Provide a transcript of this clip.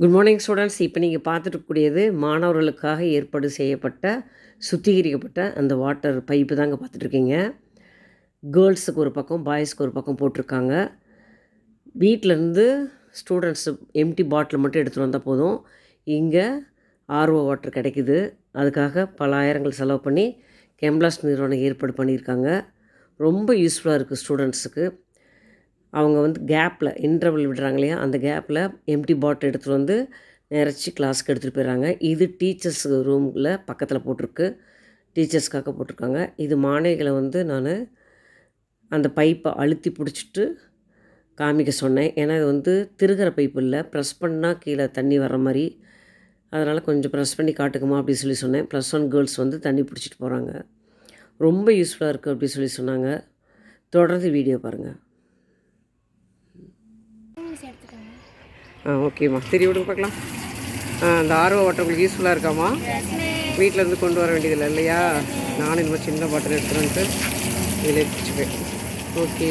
Good morning students இப்போ நீங்கள் பார்த்துட்டுக்கூடியது மாணவர்களுக்காக ஏற்பாடு செய்யப்பட்ட சுத்திகரிக்கப்பட்ட அந்த வாட்டர் பைப்பு தாங்க பார்த்துட்ருக்கீங்க கேர்ள்ஸுக்கு ஒரு பக்கம் பாய்ஸ்க்கு ஒரு பக்கம் போட்டிருக்காங்க. வீட்டிலேருந்து ஸ்டூடெண்ட்ஸு எம்டி பாட்டில் மட்டும் எடுத்துகிட்டு வந்தால் போதும். இங்கே ஆர்ஓ வாட்டர் கிடைக்குது. அதுக்காக பல ஆயிரங்கள் செலவு பண்ணி கெம்லாஸ் நிறுவனம் ஏற்பாடு பண்ணியிருக்காங்க. ரொம்ப யூஸ்ஃபுல்லாக இருக்குது ஸ்டூடெண்ட்ஸுக்கு அவங்க வந்து கேப்பில் இன்டர்வல் விடுறாங்க இல்லையா? அந்த கேப்பில் எம்டி பாட்டில் எடுத்துகிட்டு வந்து நிறச்சி கிளாஸ்க்கு எடுத்துகிட்டு போயிடுறாங்க. இது டீச்சர்ஸ் ரூமில் பக்கத்தில் போட்டிருக்கு. டீச்சர்ஸ்க்காக போட்டிருக்காங்க. இது மாணவிகளை வந்து நான் அந்த பைப்பை அழுத்தி பிடிச்சிட்டு காமிக்க சொன்னேன். ஏன்னா இது வந்து திருகிற பைப்பு இல்லை. ப்ரெஸ் பண்ணால் கீழே தண்ணி வர மாதிரி. அதனால் கொஞ்சம் ப்ரெஸ் பண்ணி காட்டுக்குமா அப்படின்னு சொல்லி சொன்னேன். ப்ளஸ் ஒன் கேர்ள்ஸ் வந்து தண்ணி பிடிச்சிட்டு போகிறாங்க ரொம்ப யூஸ்ஃபுல்லாக இருக்குது அப்படின்னு சொல்லி சொன்னாங்க. தொடர்ந்து வீடியோ பாருங்கள் எடுத்துக்கோங்க. ஆ ஓகேம்மா சரி விடுங்க பார்க்கலாம். இந்த அந்த ஆர்வ வாட்டர் உங்களுக்கு யூஸ்ஃபுல்லாக இருக்காம்மா வீட்டிலேருந்து கொண்டு வர வேண்டியதில்லை இல்லையா? நானும் இந்த மாதிரி சின்ன பாட்டில் எடுத்துகிட்டு இதில் வச்சுப்பேன் ஓகே